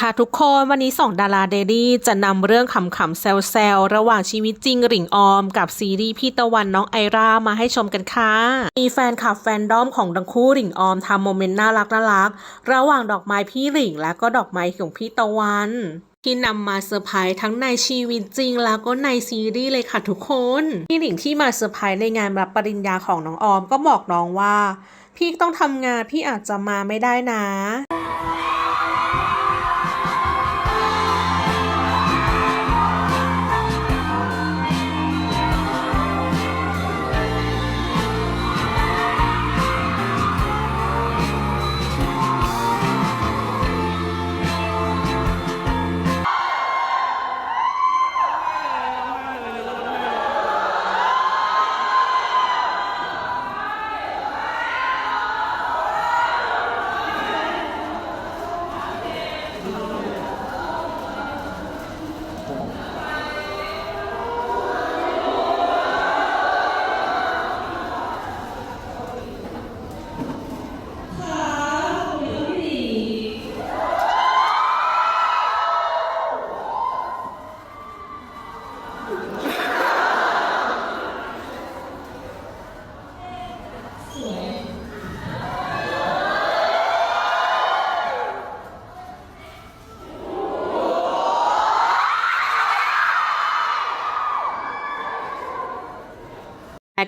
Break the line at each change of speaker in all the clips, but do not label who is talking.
ค่ะทุกคนวันนี้สองดาราเดลี่จะนำเรื่องขำๆแซวๆระหว่างชีวิตจริงหลิงออม กับซีรีส์พี่ตะวันน้องไอรามาให้ชมกันค่ะ มีแฟนคลับแฟนดอมของทั้งคู่หลิงออมทำโมเมนต์น่ารักน่ารักระหว่างดอกไม้พี่หลิง และก็ดอกไม้ของพี่ตะวันที่นำมาเซอร์ไพรส์ทั้งในชีวิตจริงแล้วก็ในซีรีส์เลยค่ะทุกคนพี่หลิงที่มาเซอร์ไพรส์ในงานรับปริญญาของน้องออมก็บอกน้องว่า พี่ต้องทำงานพี่อาจจะมาไม่ได้นะ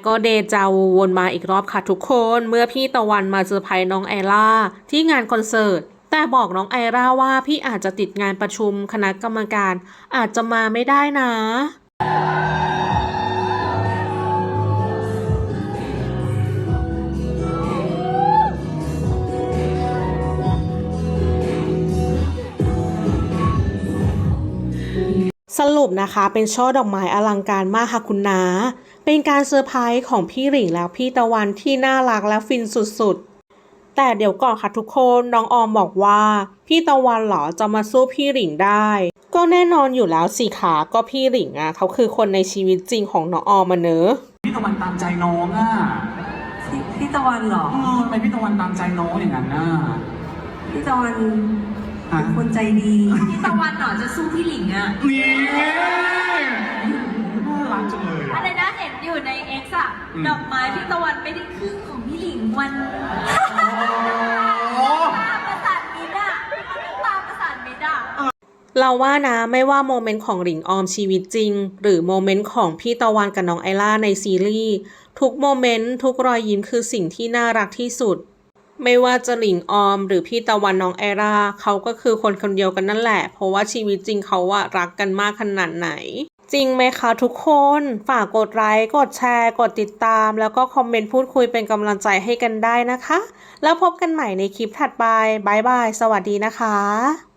ก็เดจาวูวนมาอีกรอบค่ะทุกคน เมื่อพี่ตะวันมาเซอร์ไพรส์น้องไอล่าที่งานคอนเสิร์ตแต่บอกน้องไอล่าว่าพี่อาจจะติดงานประชุมคณะกรรมการ อาจจะมาไม่ได้นะ สรุปนะคะเป็นช่อดอกไม้อลังการมากค่ะคุณนา เป็นการเซอร์ไพรส์ของพี่หลิงแล้วพี่ตะวันที่น่ารักและฟินสุดๆ แต่เดี๋ยวก่อนค่ะทุกคนน้องออมบอกว่า พี่ตะวันเหรอจะมาสู้พี่หลิงได้ ก็แน่นอนอยู่แล้วสิขาก็พี่หลิงอะเขาคือคนในชีวิตจริงของน้องออมมาเนอะ
พี่ตะวันตามใจน้องอะ
พี่พี่ตะวันเหรอ
เออทำไมพี่ตะวันตามใจน้องอย่างนั้นน่ะ
พี่ตะวัน
ฮะ
เป็นคนใจดี
พี่ตะวันเหรอจะสู้พี่หลิงอะ
นี่น่ารักจังเลย
อะ
อะ
ไรนะเห็นอยู่ใน X อะ
อืม
ดอกไม้พี่ตะวันไม่ได้ครึ่งของพี่หลิงวัน
โอ้
ตามประสานมิตรอะมันตามประสานมิตรอะ
เราว่านะไม่ว่าโมเมนต์ของหลิงออมชีวิตจริง หรือโมเมนต์ของพี่ตะวันกับน้องไอล่าในซีรีส์ทุกโมเมนต์ทุกรอยยิ้มคือสิ่งที่น่ารักที่สุด ไม่ว่าจะหลิงออม หรือพี่ตะวันน้องไอราเขาก็คือคนคนเดียวกันนั่นแหละ เพราะว่าชีวิตจริงเขาอะรักกันมากขนาดไหน จริงไหมคะทุกคน ฝากกดไลค์ กดแชร์ กดติดตาม แล้วก็คอมเมนต์พูดคุยเป็นกำลังใจให้กันได้นะคะ แล้วพบกันใหม่ในคลิปถัดไปบายบาย สวัสดีนะคะ